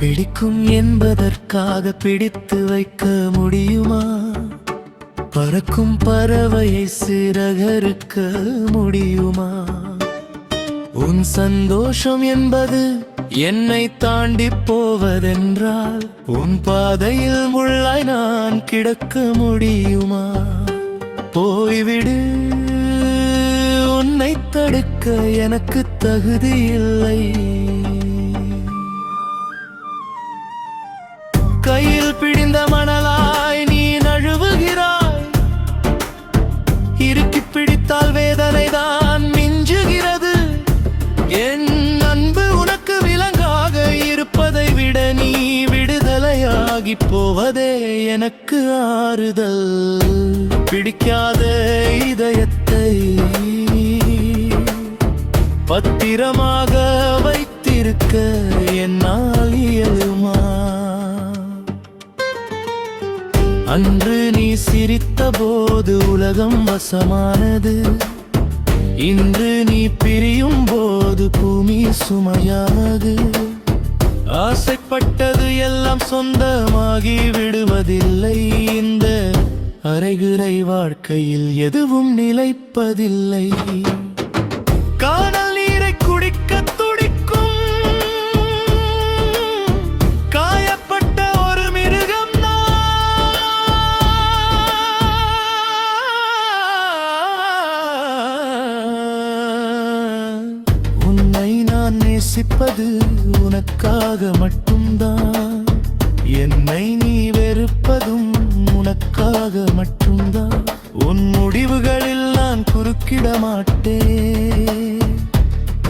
பிடிக்கும் என்பதற்காக பிடித்து வைக்க முடியுமா? பறக்கும் பறவையை சிறகறுக்க முடியுமா? உன் சந்தோஷம் என்பது என்னை தாண்டி போவதென்றால் உன் பாதையில் முள்ளாய் நான் கிடக்க முடியுமா? போய்விடு உன்னை தடுக்க எனக்கு தகுதி இல்லை. விலகி போவதே எனக்கு ஆறுதல். பிடிக்காத இதயத்தை பத்திரமாக வைத்திருக்க என்னால் இயலுமா? அன்று நீ சிரித்த போது உலகம் வசமானது. இன்று நீ பிரியும் போது பூமி சுமையானது. ஆசைப்பட்டது எல்லாம் சொந்தமாகி விடுவதில்லை. இந்த அரைகுறை வாழ்க்கையில் எதுவும் நிலைப்பதில்லை. காணல் நீரை குடிக்க துடிக்கும். காயப்பட்ட ஒரு மிருகம் உன்னை நான் நேசிப்பது உனக்காக மட்டும்தான். என்னை நீ வெறுப்பதும் உனக்காக மட்டும்தான். உன் முடிவுகளில் நான் குறுக்கிட மாட்டேன்.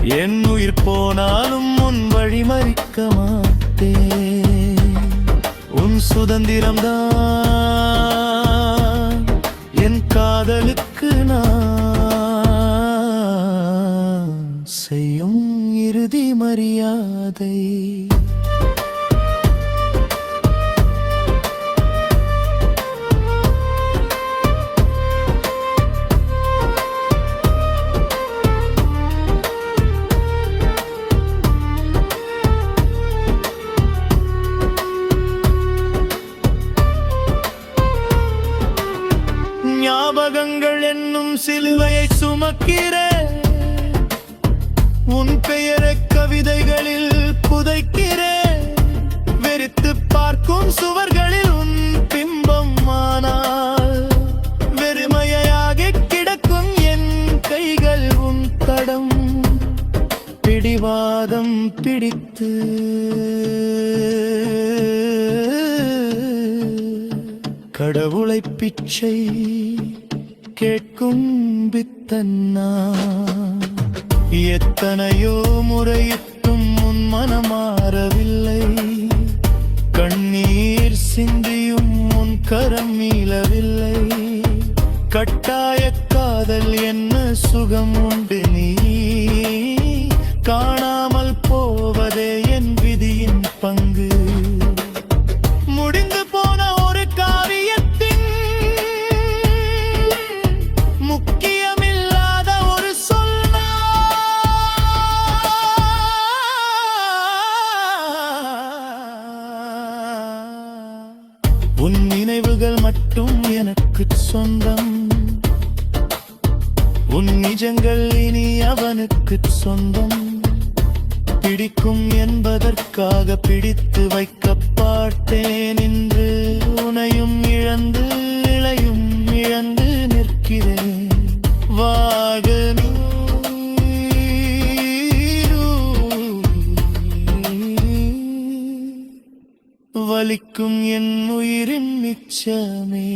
என் உயிர் போனாலும் உன் வழி மறிக்க மாட்டேன். உன் சுதந்திரம்தான். மரியாதை ஞாபகங்கள் என்னும் சிலுவையை சுமக்கிற உன் பெயரை கவிதைகளில் புதைக்கிறேன். வெறித்து பார்க்கும் சுவர்களில் உன் பிம்பம் ஆனால் வெறுமையாக கிடக்கும் என் கைகள் உன் தடம். பிடிவாதம் பிடித்து. கடவுளை பிச்சை கேட்கும் பித்தன்னா எத்தனையோ இன்னும் உன் மனமாறவில்லை கண்ணீர் சிந்தியும் உன் கரம் மீளவில்லை. கட்டாய காதல் என்ன சுகம் உண்டு நீ? காணாமல் போவதே என் விதியின் பங்கு. நினைவுகள் மட்டும் எனக்கு சொந்தம். உன் நிஜங்கள் இனி அவனுக்கு சொந்தம். பிடிக்கும் என்பதற்காக பிடித்து வைக்கப்பாட்டேன் என்று உனையும் இழந்து இளையும் இழந்து ഒലിക്കും എന്നുയിരിൻ മിച്ചമേ.